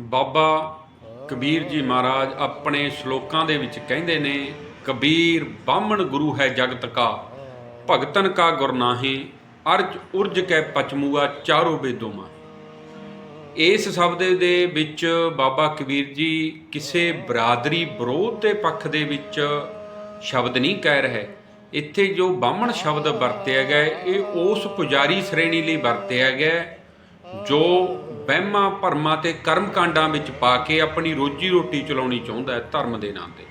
ਬਾਬਾ ਕਬੀਰ ਜੀ ਮਹਾਰਾਜ ਆਪਣੇ ਸ਼ਲੋਕਾਂ ਦੇ ਵਿੱਚ ਕਹਿੰਦੇ ਨੇ, ਕਬੀਰ ਬਾਹਮਣ ਗੁਰੂ ਹੈ ਜਗਤ ਕਾ, ਭਗਤਨ ਕਾ ਗੁਰ ਨਾਹੀ, ਅਰਜ ਉਰਜ ਕੈ ਪਚਮੂਆ ਚਾਰੋ ਬੇਦੋ ਮਾਹੀ। ਇਸ ਸ਼ਬਦ ਦੇ ਵਿੱਚ ਬਾਬਾ ਕਬੀਰ ਜੀ ਕਿਸੇ ਬਰਾਦਰੀ ਵਿਰੋਧ ਦੇ ਪੱਖ ਦੇ ਵਿੱਚ ਸ਼ਬਦ ਨਹੀਂ ਕਹਿ ਰਹੇ। ਇੱਥੇ ਜੋ ਬਾਹਮਣ ਸ਼ਬਦ ਵਰਤਿਆ ਗਿਆ ਇਹ ਉਸ ਪੁਜਾਰੀ ਸ਼੍ਰੇਣੀ ਲਈ ਵਰਤਿਆ ਗਿਆ ਜੋ ਵਹਿਮਾਂ ਭਰਮਾਂ ਤੇ ਕਰਮ ਕਾਂਡਾਂ ਵਿੱਚ ਪਾ ਕੇ ਆਪਣੀ ਰੋਜੀ ਰੋਟੀ ਚਲਾਉਣੀ ਚਾਹੁੰਦਾ ਹੈ ਧਰਮ ਦੇ ਨਾਂ ਤੇ।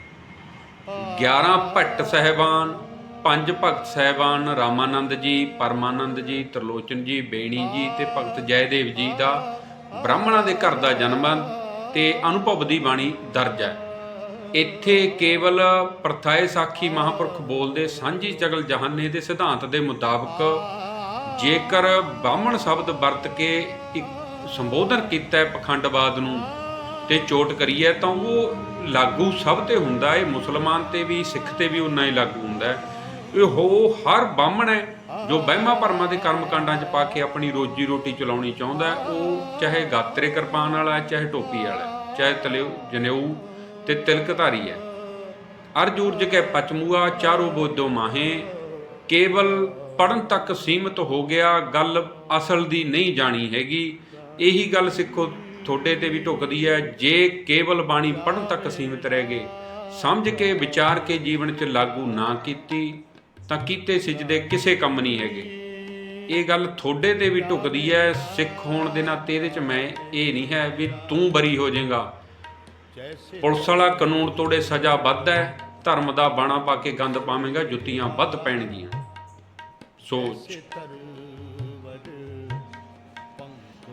11 ਭੱਟ ਸਹਿਬਾਨ, ਪੰਜ ਭਗਤ ਸਹਿਬਾਨ, ਰਾਮਾਨੰਦ ਜੀ, ਪਰਮਾਨੰਦ ਜੀ, ਤਰਲੋਚਨ ਜੀ, ਬੇਣੀ ਜੀ ਤੇ ਭਗਤ ਜੈਦੇਵ ਜੀ ਦਾ ਬ੍ਰਾਹਮਣਾਂ ਦੇ ਘਰ ਦਾ ਜਨਮ ਹੈ ਤੇ ਅਨੁਭਵ ਦੀ ਬਾਣੀ ਦਰਜ ਹੈ। ਇੱਥੇ ਕੇਵਲ ਪ੍ਰਥਾਏ ਸਾਖੀ ਮਹਾਂਪੁਰਖ ਬੋਲਦੇ ਸਾਂਝੀ ਜਗਲ ਜਹਾਨੇ ਦੇ ਸਿਧਾਂਤ ਦੇ ਮੁਤਾਬਕ ਜੇਕਰ ਬਾਹਮਣ ਸ਼ਬਦ ਵਰਤ ਕੇ ਇੱਕ ਸੰਬੋਧਨ ਕੀਤਾ ਹੈ ਪਖੰਡਵਾਦ ਨੂੰ ਤੇ ਚੋਟ ਕਰੀ ਹੈ ਤਾਂ ਉਹ ਲਾਗੂ ਸਭ ਤੇ ਹੁੰਦਾ ਹੈ ਮੁਸਲਮਾਨ ਤੇ ਵੀ ਸਿੱਖ ਤੇ ਵੀ ਉਨਾ ਹੀ ਲਾਗੂ ਹੁੰਦਾ ਹੈ। ਇਹ ਹੋ ਹਰ ਬਾਹਮਣ ਹੈ ਜੋ ਵਹਿਮਾਂ ਭਰਮਾਂ ਦੇ ਕਰਮ ਕਾਂਡਾਂ 'ਚ ਪਾ ਕੇ ਆਪਣੀ ਰੋਜੀ ਰੋਟੀ ਚਲਾਉਣੀ ਚਾਹੁੰਦਾ ਉਹ ਚਾਹੇ ਗਾਤਰੇ ਕਿਰਪਾਨ ਵਾਲਾ ਹੈ, ਚਾਹੇ ਟੋਪੀ ਵਾਲਾ ਚਾਹੇ ਤਲਿਓ ਜਨੇਊ ਤੇ ਤਿਲਕਧਾਰੀ ਹੈ। ਅਰਜ ਉਰਜ ਕੇ ਪਚਮੂਆ ਚਾਰੋ ਬੋਧੋ ਮਾਹੇ ਕੇਵਲ ਪੜਨ ਤੱਕ ਸੀਮਤ ਹੋ ਗਿਆ, ਗੱਲ ਅਸਲ ਦੀ ਨਹੀਂ ਜਾਣੀ ਹੈਗੀ। ਇਹੀ ਗੱਲ ਸਿੱਖੋ, ਤੁਹਾਡੇ ਤੇ ਵੀ ਢੁਕਦੀ ਹੈ, ਜੇ ਕੇਵਲ ਬਾਣੀ ਪੜਨ ਤੱਕ ਸੀਮਿਤ ਰਹਿ ਗਏ ਸਮਝ ਕੇ, ਵਿਚਾਰ ਕੇ ਜੀਵਨ 'ਚ ਲਾਗੂ ਨਾ ਕੀਤੀ, ਤਾਂ ਕੀਤੇ ਸਿਜਦੇ ਕਿਸੇ ਕੰਮ ਨਹੀਂ ਹੈਗੇ। ਇਹ ਗੱਲ ਤੁਹਾਡੇ ਤੇ ਵੀ ਢੁਕਦੀ ਹੈ, ਸਿੱਖ ਹੋਣ ਦੇ ਨਾਤੇ ਇਹਦੇ 'ਚ ਮੈਂ ਇਹ ਨਹੀਂ ਹੈ ਵੀ ਤੂੰ ਬਰੀ ਹੋ ਜਾਏਗਾ। ਪੁਲਿਸ ਵਾਲਾ ਕਾਨੂੰਨ ਤੋੜੇ ਸਜ਼ਾ ਵੱਧ ਹੈ, ਧਰਮ ਦਾ ਬਾਣਾ ਪਾ ਕੇ ਗੰਦ ਪਾਵੇਂਗਾ, ਜੁੱਤੀਆਂ ਵੱਧ ਪੈਣਗੀਆਂ। ਸੋਚ। ਤਰਵਰ ਪੰਖ